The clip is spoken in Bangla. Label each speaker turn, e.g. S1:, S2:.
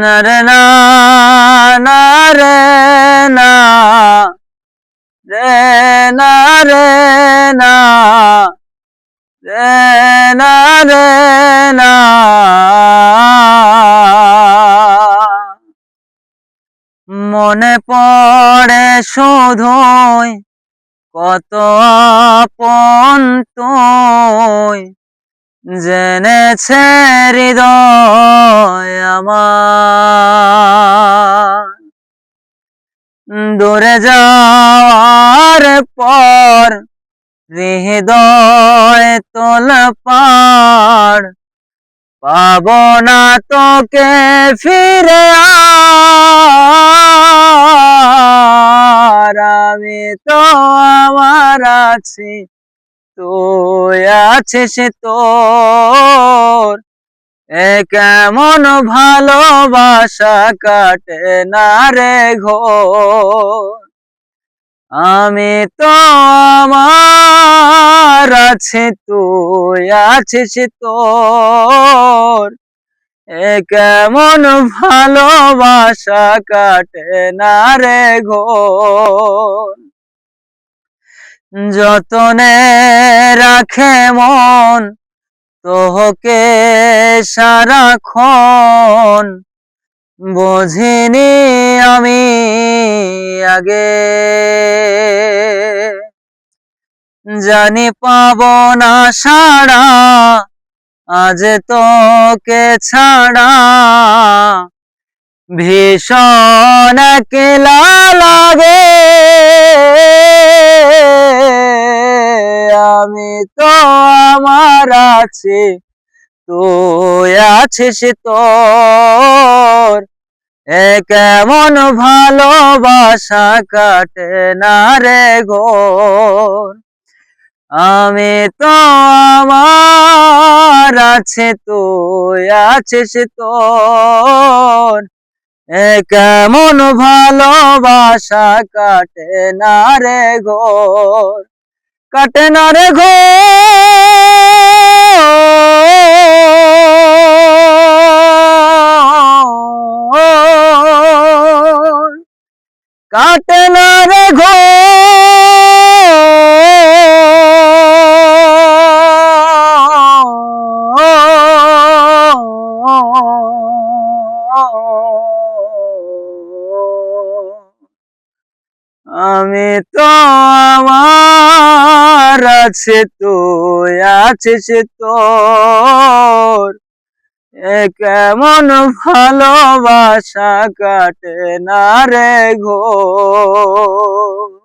S1: नरना नरना रे ना रे ना না রে। মনে পড়ে শুধুই কত আপন তুই। জেনেছে হৃদয় আমার। দূরে যাওয়ার পর হৃদয় তোল পাড় পাব না তোকে ফিরে আমি তো আমার আছি, তুই আছিস তোর। এ কেমন ভালোবাসা কাটে না রে ঘোর? আমি তো আমার আছে, তুই আছিস তোর। কেমন ভালোবাসা কাটে না রে ঘোর। যতনে রাখে মন, তোহকে সারাক্ষণ। বুঝিনি আমি আগে জানি পাব না সারা আজ তোকে ছাড়া। ভীষণ কেলা লাগে। আমি তো আমার আছি, তুই আছিস তোর। কেমন ভালোবাসা কাটে না রে ঘোর আমি তো আমার আছে, তুই আছিস তোর। এ কেমন ভালোবাসা কাটে না রে ঘোর, কাটে না রে ঘোর। কাটে না রে ঘোর। আমি তো আমার আছে তো আছে তোর। এ কেমন ভালোবাসা কাটে না রে ঘোর?